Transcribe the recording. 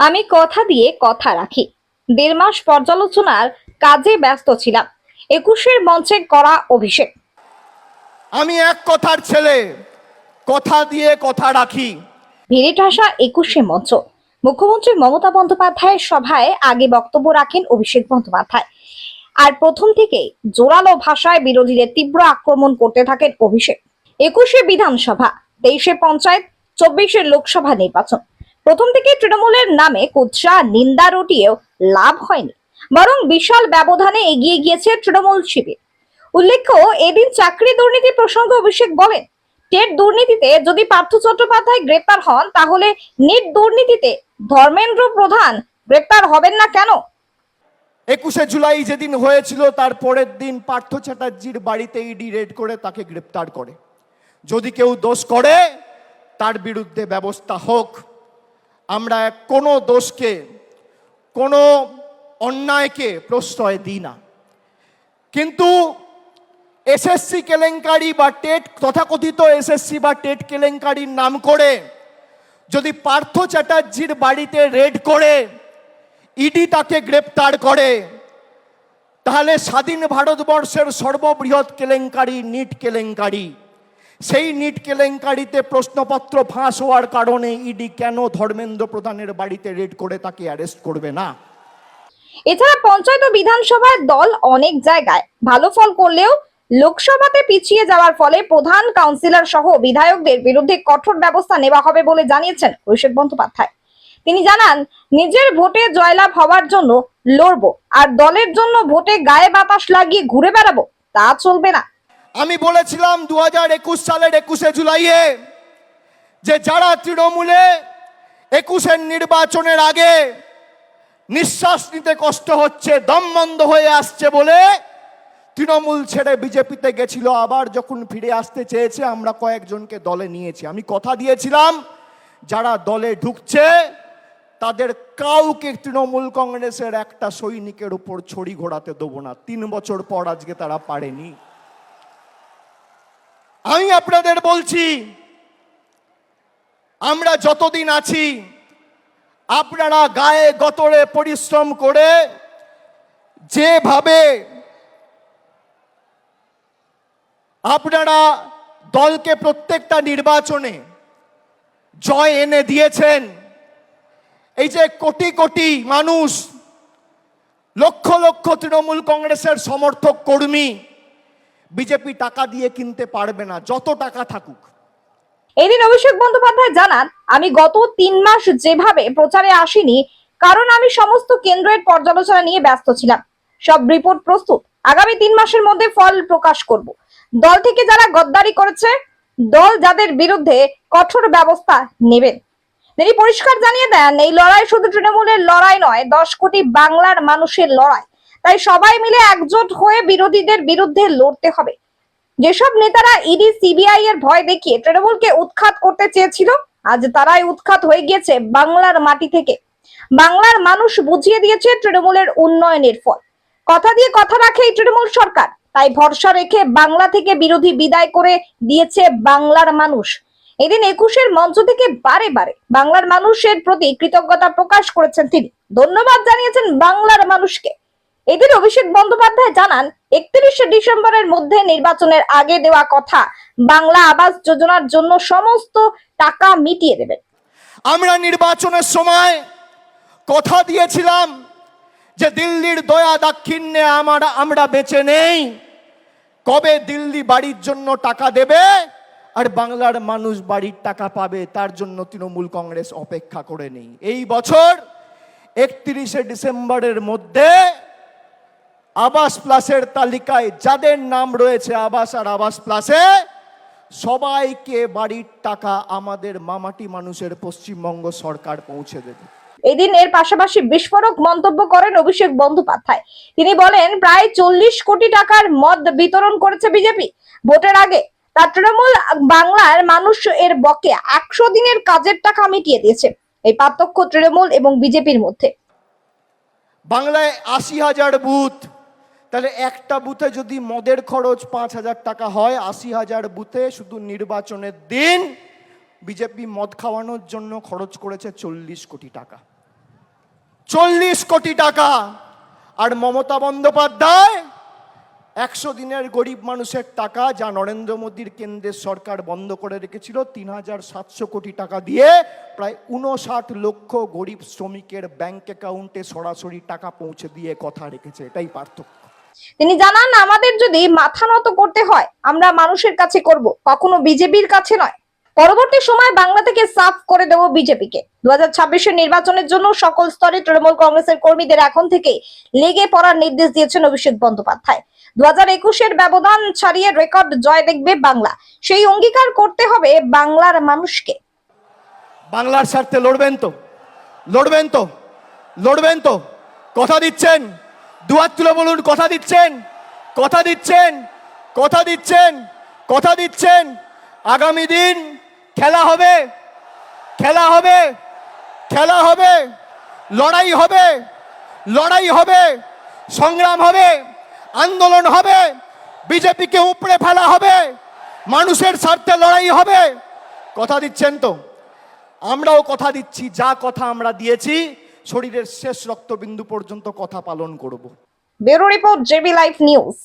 আমি কথা দিয়ে কথা রাখি। দেড় মাস পর্যালোচনার কাজে ব্যস্ত ছিলাম। একুশের মঞ্চে করা অভিষেক। আমি এক কথার ছেলে। কথা দিয়ে কথা রাখি। ভিড়ে ঠাসা একুশে মঞ্চ। মুখ্যমন্ত্রী মমতা বন্দ্যোপাধ্যায়ের সভায় আগে বক্তব্য রাখেন অভিষেক বন্দ্যোপাধ্যায়। আর প্রথম থেকে জোরালো ভাষায় বিরোধীদের তীব্র আক্রমণ করতে থাকেন অভিষেক। একুশে বিধানসভা তেইশে পঞ্চায়েত চব্বিশে লোকসভা নির্বাচন। প্রথম থেকে তৃণমূলের নামে কুৎসা, নিন্দা রটিয়েও লাভ হয়নি, বরং বিশাল ব্যবধানে এগিয়ে গিয়েছে তৃণমূল শিবির। উল্লেখ্য, এদিন চাকরি দুর্নীতি প্রসঙ্গে অভিষেক বলেন, টেট দুর্নীতিতে যদি পার্থ চট্টোপাধ্যায় গ্রেপ্তার হন, তাহলে নিট দুর্নীতিতে ধর্মেন্দ্র প্রধান গ্রেপ্তার হবেন না কেন? একুশে জুলাই যেদিন হয়েছিল, তার পরের দিন পার্থ চ্যাটার্জির বাড়িতে ইডি রেড করে তাকে গ্রেপ্তার করে। যদি কেউ দোষ করে, তার বিরুদ্ধে ব্যবস্থা হোক। আমরা কোনো দোষকে, কোনো অন্যায়কে প্রশ্রয় দিই না। কিন্তু এসএসসি কেলেঙ্কারি বা টেট, তথাকথিত এসএসসি বা টেট কেলেঙ্কারির নাম করে যদি পার্থ চ্যাটার্জির বাড়িতে রেড করে, ইডি তাকে গ্রেপ্তার করে, তাহলে স্বাধীন ভারতবর্ষের সর্ববৃহৎ কেলেঙ্কারি, নিট কেলেঙ্কারি। সেই নিট কেলেঙ্কারিতে প্রশ্নপত্র ফাঁস হওয়ার কারণে ইডি কেন ধর্মেন্দ্র প্রধানের বাড়িতে রেড করে তাকে অ্যারেস্ট করবে না? এছাড়া পঞ্চায়েত ও বিধানসভার দল অনেক জায়গায় ভালো ফল করলেও লোকসভাতে পিছিয়ে যাওয়ার ফলে প্রধান কাউন্সিলর সহ বিধায়কদের বিরুদ্ধে কঠোর ব্যবস্থা নেওয়া হবে বলে জানিয়েছেন অভিষেক বন্দ্যোপাধ্যায়। তিনি জানান, নিজের ভোটে জয়লাভ হওয়ার জন্য লড়বো, আর দলের জন্য ভোটে গায়ে বাতাস লাগিয়ে ঘুরে বেড়াবো, তা চলবে না। আমি বলেছিলাম দু হাজার একুশ সালের একুশে জুলাইয়ে যে যারা তৃণমূলে একুশের নির্বাচনের আগে নিঃশ্বাস নিতে কষ্ট হচ্ছে, দম বন্ধ হয়ে আসছে বলে তৃণমূল ছেড়ে বিজেপিতে গেছিল। আবার যখন ফিরে আসতে চেয়েছে, আমরা কয়েকজনকে দলে নিয়েছি। আমি কথা দিয়েছিলাম, যারা দলে ঢুকছে, তাদের কাউকে তৃণমূল কংগ্রেসের একটা সৈনিকের উপর ছড়ি ঘোরাতে দেবো না। তিন বছর পর আজকে তারা পারেনি। আমি আপনাদের বলছি, আমরা যতদিন আছি, আপনারা গায়ে গতরে পরিশ্রম করে যেভাবে আপনারা দলকে প্রত্যেকটা নির্বাচনে জয় এনে দিয়েছেন, এই যে কোটি কোটি মানুষ, লক্ষ লক্ষ তৃণমূল কংগ্রেসের সমর্থক কর্মী বিজেপি টাকা দিয়ে কিনতে পারবে না, যত টাকা থাকুক। এদিন অভিষেক বন্দ্যোপাধ্যায় জানান, আমি গত তিন মাস যেভাবে প্রচারে আসিনি, কারণ আমি সমস্ত কেন্দ্রের পর্যালোচনা নিয়ে ব্যস্ত ছিলাম। সব রিপোর্ট প্রস্তুত। আগামী তিন মাসের মধ্যে ফল প্রকাশ করব। দল থেকে যারা গদ্দারি করেছে, দল যাদের বিরুদ্ধে কঠোর ব্যবস্থা নেবেন। তিনি পরিষ্কার জানিয়ে দেন, এই লড়াই শুধু তৃণমূলের লড়াই নয়, দশ কোটি বাংলার মানুষের লড়াই। তাই সবাই মিলে একজোট হয়ে বিরোধীদের বিরুদ্ধে লড়তে হবে। যেসব নেতারা ইডি, সিবিআই এর ভয় দেখিয়ে তৃণমূলকে উৎখাত করতে চেয়েছিল, আজ তারাই উৎখাত হয়ে গিয়েছে বাংলার মাটি থেকে। বাংলার মানুষ বুঝিয়ে দিয়েছে তৃণমূলের উন্নয়নের ফল। কথা দিয়ে কথা রাখে এই তৃণমূল সরকার, তাই ভরসা রেখে বাংলা থেকে বিরোধী বিদায় করে দিয়েছে বাংলার মানুষ। এদিন একুশের মঞ্চ থেকে বারে বারে বাংলার মানুষের প্রতি কৃতজ্ঞতা প্রকাশ করেছেন তিনি। ধন্যবাদ জানিয়েছেন বাংলার মানুষকে। এদিন অভিষেক বন্দ্যোপাধ্যায় জানান, একত্রিশে ডিসেম্বরের মধ্যে নির্বাচনের আগে দেওয়া কথা, বাংলা আবাস যোজনার জন্য সমস্ত টাকা মিটিয়ে দেবেন। আমরা নির্বাচনের সময় কথা দিয়েছিলাম যে দিল্লির দয়া দাক্ষিণ্যে আমার, আমরা বেঁচে নেই। কবে দিল্লি বাড়ির জন্য টাকা দেবে আর বাংলার মানুষ বাড়ির টাকা পাবে, তার জন্য তৃণমূল কংগ্রেস অপেক্ষা করে নেই। এই বছর একত্রিশে ডিসেম্বরের মধ্যে আবাস প্লাসের তালিকায় যাদের নাম রয়েছে আবাস আর আবাস প্লাসে সবাইকে বাড়ির টাকা আমাদের মামাটি মানুষের পশ্চিমবঙ্গ সরকার পৌঁছে দেবে। এদিন এর পাশাপাশি বিস্ফোরক মন্তব্য করেন অভিষেক বন্দ্যোপাধ্যায়। তিনি বলেন প্রায় চল্লিশ কোটি টাকার মদ বিতরণ করেছে বিজেপি। ভোটের আগে তার তৃণমূল বাংলার মানুষ এর বকে একশো দিনের কাজের টাকা মিটিয়ে দিয়েছে। এই পার্থক্য তৃণমূল এবং বিজেপির মধ্যে। বাংলায় আশি হাজার বুথ তাহলে একটা বুথে যদি মদের খরচ পাঁচ হাজার টাকা হয়, আশি হাজার বুথে শুধু নির্বাচনের দিন বিজেপি মদ খাওয়ানোর জন্য খরচ করেছে চল্লিশ কোটি টাকা। চল্লিশ কোটি টাকা। আর মমতা বন্দ্যোপাধ্যায়, একশো দিনের গরিব মানুষের টাকা যা নরেন্দ্র মোদীর কেন্দ্রের সরকার বন্ধ করে রেখেছিল, তিন হাজার সাতশো কোটি টাকা দিয়ে প্রায় উনষাট লক্ষ গরিব শ্রমিকের ব্যাংক অ্যাকাউন্টে সরাসরি টাকা পৌঁছে দিয়ে কথা রেখেছে, এটাই পার্থক্য। তিনি জানান, আমাদের যদি মাথা নত করতে হয়, আমরা মানুষের কাছে করব, কখনো বিজেপির কাছে নয়। পরবর্তী সময় বাংলা থেকে সাফ করে দেব বিজেপিকে। দু হাজার নির্বাচনের জন্য সকল স্তরে তৃণমূল কংগ্রেসের কর্মীদের এখন থেকে লেগে পড়ার নির্দেশ দিয়েছেন অভিষেক বন্দ্যোপাধ্যায়। দু হাজার একুশের ব্যবধান ছাড়িয়ে রেকর্ড জয় দেখবে বাংলা। সেই অঙ্গীকার করতে হবে বাংলার মানুষকে। বাংলার স্বার্থে লড়বেন তো লড়বেন তো লড়বেন তো। কথা দিচ্ছেন দুয়ার তুলে বলুন, কথা দিচ্ছেন? কথা দিচ্ছেন? কথা দিচ্ছেন? কথা দিচ্ছেন? আগামী দিন খেলা হবে। খেলা হবে। খেলা হবে। লড়াই হবে। লড়াই হবে। সংগ্রাম হবে। আন্দোলন হবে। বিজেপিকে উপড়ে ফেলা হবে। মানুষের স্বার্থে লড়াই হবে। কথা দিচ্ছেন তো? আমরাও কথা দিচ্ছি। যা কথা আমরা দিয়েছি শরীরের শেষ রক্তবিন্দু পর্যন্ত কথা পালন করব। Bureau report JB live news.